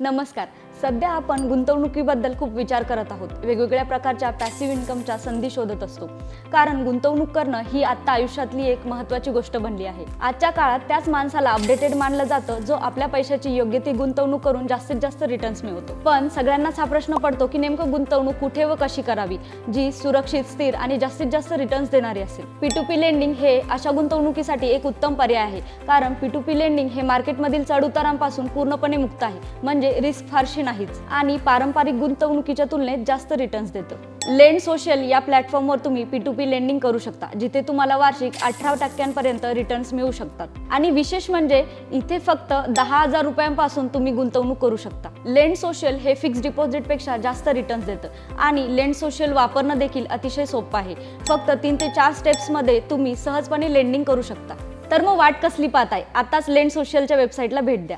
नमस्कार. सध्या आपण गुंतवणुकीबद्दल खूप विचार करत आहोत. वेगवेगळ्या प्रकारच्या पॅसिव्ह इन्कमच्या संधी शोधत असतो. कारण गुंतवणूक करणं ही आत्ता आयुष्यातली एक महत्त्वाची गोष्ट बनली आहे. आजच्या काळात त्याच माणसाला अपडेटेड मानलं जातं जो आपल्या पैशाची योग्य ती गुंतवणूक करून जास्तीत जास्त रिटर्न्स मिळवतो. पण सगळ्यांनाच हा प्रश्न पडतो की नेमकं गुंतवणूक कुठे व कशी करावी जी सुरक्षित स्थिर आणि जास्तीत जास्त रिटर्न्स देणारी असेल. पी टू पी लेंडिंग हे अशा गुंतवणुकीसाठी एक उत्तम पर्याय आहे. कारण पी टू पी लेंडिंग हे मार्केटमधील चढउतारांपासून पूर्णपणे मुक्त आहे. म्हणजे रिस्क फारशी नाहीच आणि पारंपरिक गुंतवणुकीच्या तुलनेत जास्त रिटर्न्स देतं. लेंड सोशल या प्लॅटफॉर्मवर तुम्ही पी टू पी लेंडिंग करू शकता जिथे तुम्हाला वार्षिक अठरा टक्क्यांपर्यंत रिटर्न्स मिळू शकतात. आणि विशेष म्हणजे इथे फक्त दहा हजार रुपयांपासून तुम्ही गुंतवणूक करू शकता. लेंड सोशल हे फिक्स डिपॉझिटपेक्षा जास्त रिटर्न्स देतं. आणि लेंड सोशल वापरणं देखील अतिशय सोपं आहे. फक्त तीन ते चार स्टेप्समध्ये तुम्ही सहजपणे लेंडिंग करू शकता. तर मग वाट कसली पाहताय? आताच लेंड सोशलच्या वेबसाईटला भेट द्या.